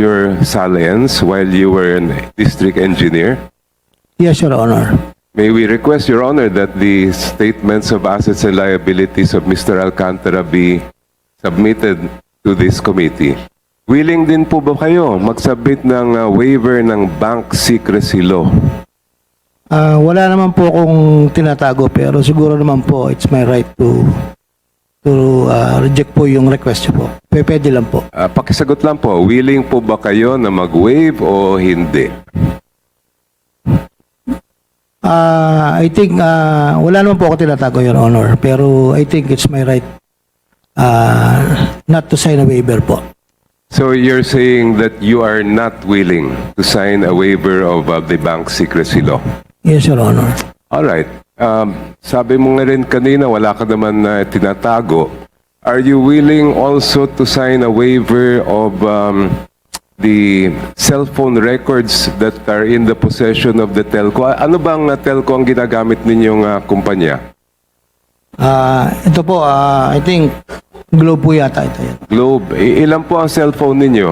your salience while you were a district engineer? Yes, Your Honor. May we request, Your Honor, that the statements of assets and liabilities of Mr. Alcantara be submitted to this committee. Willing din po ba kayo mag-submit ng uh, waiver ng bank secrecy law? Ah, wala naman po akong tinatago pero siguro naman po it's my right to to ah, reject po yung request po. Pwede lang po. Uh, pakisagot lang po, willing po ba kayo na mag-waive o hindi? Ah, I think ah, wala naman po ako tinatago, Your Honor. Pero I think it's my right ah, not to sign a waiver po. So you're saying that you are not willing to sign a waiver of uh, the bank secrecy law? Yes, Your Honor. All right. Um, sabi mo nga rin kanina, wala ka naman na tinatago. Are you willing also to sign a waiver of um, the cell phone records that are in the possession of the telco? Ano bang uh, telco ang ginagamit ninyong uh, kumpanya? Ah, ito po, ah, I think Globe po yata ito. Yan. Globe. I- ilan po ang cellphone ninyo?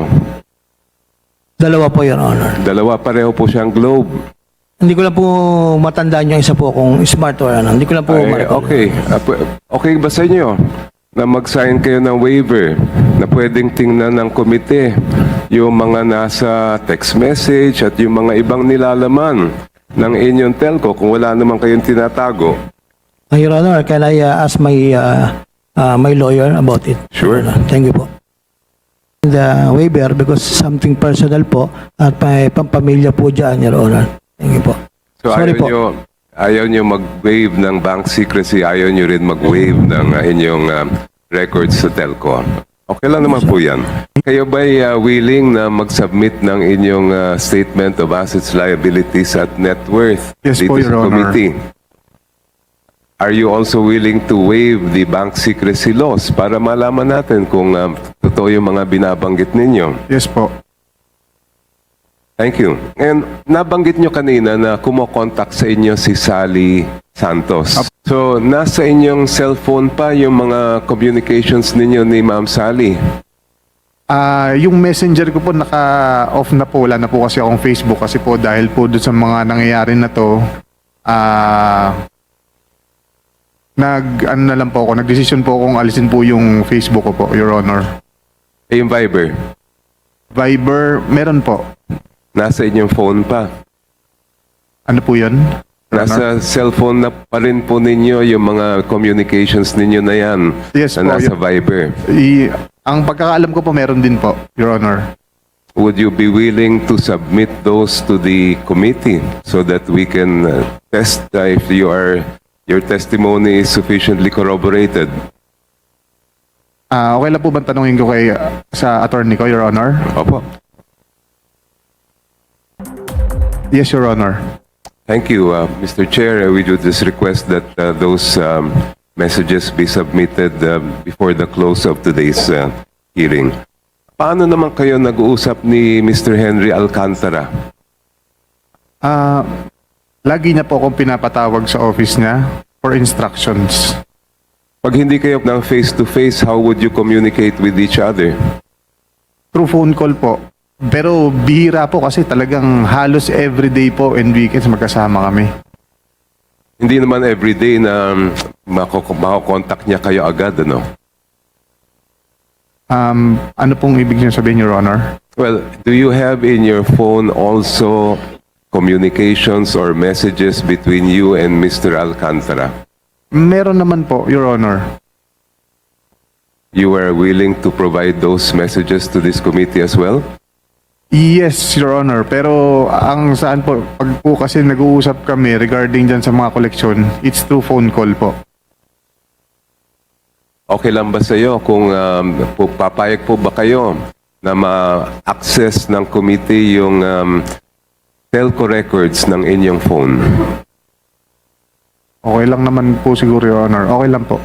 Dalawa po, Your Honor. Dalawa, pareho po siyang Globe. Hindi ko lang po matandaan yung isa po kung smart or ano. Hindi ko lang po Ay, ma-recall. okay. Ah, okay ba sa inyo na mag-sign kayo ng waiver na pwedeng tingnan ng komite yung mga nasa text message at yung mga ibang nilalaman ng inyong telco kung wala naman kayong tinatago? Ah, Your Honor, can I uh, ask my uh, uh, my lawyer about it? Sure. Thank you po. The waiver because something personal po at may pampamilya po dyan, Your Honor. Thank you po. So Sorry ayaw po. nyo, ayaw nyo mag-waive ng bank secrecy, ayaw nyo rin mag-waive ng uh, inyong um, records sa telco. Okay lang naman po yan. Kayo ba willing na mag-submit ng inyong uh, statement of assets, liabilities at net worth Yes dito po, sa Honor. committee? Are you also willing to waive the bank secrecy laws para malaman natin kung um, totoo yung mga binabanggit ninyo? Yes po. Thank you. And nabanggit nyo kanina na kumokontak sa inyo si Sally Santos. So, nasa inyong cellphone pa yung mga communications ninyo ni Ma'am Sally. Ah, yung messenger ko po naka-off na po. Wala na po kasi akong Facebook kasi po dahil po doon sa mga nangyayari na to, ah, nag, ano na lang po ako, nag-decision po akong alisin po yung Facebook ko po, Your Honor. Eh, yung Viber, Viber, meron po. Nasa inyong phone pa. Ano po yun? Nasa cellphone na pa rin po ninyo yung mga communications ninyo na yan Yes na po. nasa y- Viber. i- ang pagkakaalam ko po meron din po, Your Honor. Would you be willing to submit those to the committee so that we can uh, test uh, if you are your testimony is sufficiently corroborated? Ah, okay lang po ba tanungin ko kay sa attorney ko, Your Honor? Opo. Yes, Your Honor. Thank you, uh, Mr. Chair. Uh, We do just request that uh, those um, messages be submitted uh, before the close of today's uh, hearing. Paano naman kayo nag-uusap ni Mr. Henry Alcantara? Ah, lagi niya po akong pinapatawag sa office niya for instructions. Pag hindi kayo ng face-to-face, how would you communicate with each other? Through phone call po. Pero bihira po kasi talagang halos everyday po and weekends magkasama kami. Hindi naman everyday na um, mako- makokontakt niya kayo agad, ano? Um, ano pong ibig niyo sabihin, Your Honor? Well, do you have in your phone also communications or messages between you and Mr. Alcantara? Meron naman po, Your Honor. You are willing to provide those messages to this committee as well? Yes, Your Honor. Pero ang saan po, pag po kasi nag-uusap kami regarding dyan sa mga koleksyon, it's through phone call po. Okay lang ba sa iyo kung um, po- papayag po ba kayo na ma-access ng committee yung um, telco records ng inyong phone? Okay lang naman po siguro, Your Honor. Okay lang po.